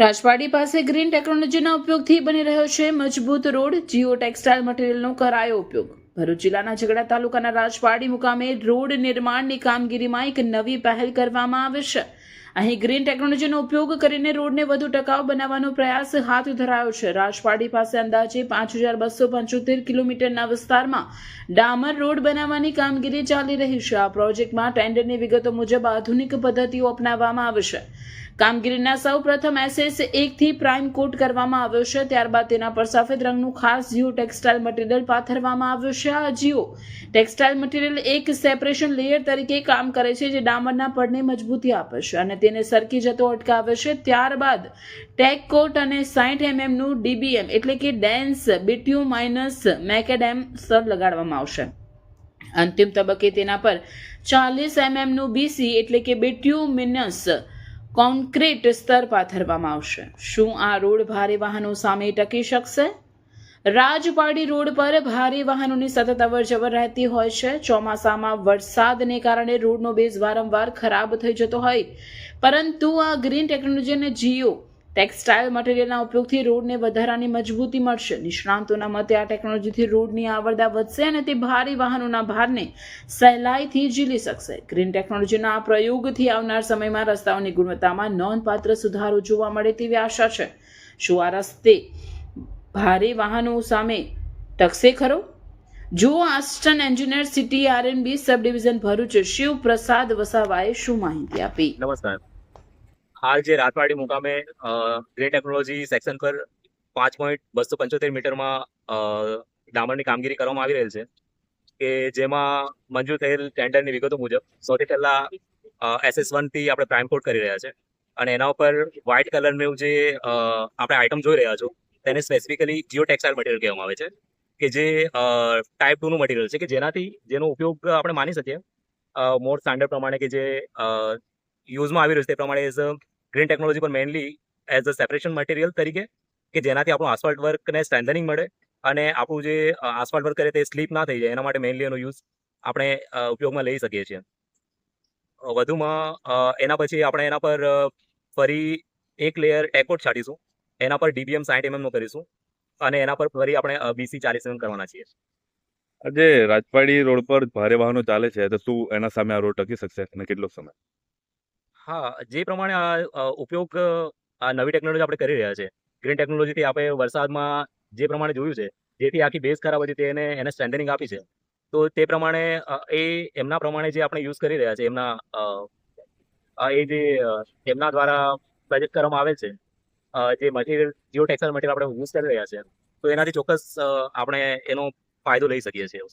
રાજવાડી પાસે ગ્રીન ટેકનોલોજીના ઉપયોગથી બની રહ્યો છે મજબૂત રોડ, જીઓ ટેક્સટાઇલ મટીરિયલનો કરાયો ઉપયોગ. ભરૂચ જિલ્લાના ઝઘડા તાલુકાના રાજવાડી મુકામે રોડ નિર્માણની કામગીરીમાં એક નવી પહેલ કરવામાં આવશે અહીં ગ્રીન ટેકનોલોજીનો ઉપયોગ કરીને રોડને વધુ ટકાઉ બનાવવાનો પ્રયાસ હાથ ધરાયો છે. રાજવાડી પાસે અંદાજે પાંચ હજાર બસો પંચોતેર કિલોમીટરના વિસ્તારમાં ડામર રોડ બનાવવાની કામગીરી ચાલી રહી છે. આ પ્રોજેક્ટમાં ટેન્ડરની વિગતો મુજબ આધુનિક પદ્ધતિઓ અપનાવવામાં આવે છે. કામગીરીના સૌ પ્રથમ એસએસ એકથી પ્રાઇમ કોટ કરવામાં આવ્યો છે. ત્યારબાદ તેના પર સફેદ રંગનું ખાસ જીઓ ટેક્સટાઇલ મટીરિયલ પાથરવામાં આવ્યું છે. આ જીઓ ટેક્સટાઇલ મટીરિયલ એક સેપરેશન લેયર તરીકે કામ કરે છે, જે ડામરના પડને મજબૂતી આપે છે અને તેને સરકી જતો અટકાવે છે. ત્યારબાદ ટેક કોટ અને સાઠ એમએમનું ડીબીએમ એટલે કે ડેન્સ બીટ્યુ માઇનસ મેકેડેમ સ્તર લગાડવામાં આવશે. અંતિમ તબક્કે તેના પર ચાલીસ એમએમનું બીસી એટલે કે બેટ્યુમિનસ કોન્ક્રીટ સ્તર પાથરવામાં આવશે. શું આ રોડ ભારે વાહનો સામે ટકી શકશે? રાજપાડી રોડ પર ભારે વાહનોની સતત અવરજવર રહેતી હોય છે. ચોમાસામાં વરસાદને કારણે રોડનો બેઝ વારંવાર ખરાબ થઈ જતો હોય. પરંતુ આ ગ્રીન ટેકનોલોજી અને જીઓ ટેક્સટાઇલ મટીરિયલના ઉપયોગથી રોડને વધારાની મજબૂતી મળશે. નિષ્ણાંતોના મતે આ ટેકનોલોજીથી રોડની આવરદા વધશે અને તે ભારે વાહનોના ભારને સહેલાઈથી ઝીલી શકશે. ગ્રીન ટેકનોલોજીના આ પ્રયોગથી આવનાર સમયમાં રસ્તાઓની ગુણવત્તામાં નોંધપાત્ર સુધારો જોવા મળે તેવી આશા છે. શું આ રસ્તે ભારે વાહનો સામે ટકશે ખરો? જો assistant engineer city RNB sub division Bharuch Shiv Prasad વસાવાએ શું માહિતી આપી? નમસ્કાર. હાલ જે રાતવાડી મુકામે ગ્રે ટેકનોલોજી સેક્શન પર પાંચ પોઈન્ટ બસો પંચોતેર મીટરમાં ડામરની કામગીરી કરવામાં આવી રહેલ છે, કે જેમાં મંજૂર થયેલ ટેન્ડરની વિગતો મુજબ સૌથી પહેલા એસએસ વનથી આપણે પ્રાઇમ કોડ કરી રહ્યા છે અને એના ઉપર વ્હાઇટ કલરનું જે આપણે આઇટમ જોઈ રહ્યા છો, તેને સ્પેસિફિકલી જીઓ ટેક્સટાઇલ મટીરિયલ કહેવામાં આવે છે, કે જે ટાઈપ ટુનું મટીરિયલ છે, કે જેનાથી, જેનો ઉપયોગ આપણે માની શકીએ મોર સ્ટાન્ડર્ડ પ્રમાણે કે જે યુઝમાં આવી રહ્યું છે. તે પ્રમાણે એઝ અ ગ્રીન ટેકનોલોજી પર mainly as a separation material તરીકે કે જેનાથી આપણું આસફાલ્ટ વર્કને સ્ટ્રેન્થનિંગ મળે અને આપણું જે આસફાલ્ટ વર્ક કરે તે સ્લીપ ના થઈ જાય. એના માટે મેઇનલી એનો યુઝ આપણે ઉપયોગમાં લઈ શકીએ છીએ. વધુમાં એના પછી આપણે એના પર ફરી એક લેયર ટેકોટ છાંટીશું. એના પર ડીબીએમ સાઠ એમએમનું કરીશું અને એના પર ફરી આપણે બીસી ચાલીસ એમએમ કરવાના છીએ. આજે રાજપાડી રોડ પર ભારે વાહનો ચાલે છે. તો શું એના સામે આ રોડ ટકી શકશે અને કેટલો સમય? હા, જે પ્રમાણે આ ઉપયોગ આ નવી ટેકનોલોજી આપણે કરી રહ્યા છે ગ્રીન ટેકનોલોજીથી આપણે વરસાદમાં જે પ્રમાણે જોયું છે, જેથી આખી બેઝ ખરાબ હતી તેને એને સ્ટ્રેન્થનિંગ આપી છે. તો તે પ્રમાણે એ એમના પ્રમાણે જે આપણે યુઝ કરી રહ્યા છે, એમના એ જે એમના દ્વારા પ્રોજેક્ટ કરવામાં આવે છે જે મટીરિયલ જીઓ ટેક્સટાઇલ મટીરિયલ આપણે યુઝ કરી રહ્યા છે, તો એનાથી ચોક્કસ આપણે એનો ફાયદો લઈ શકીએ છીએ.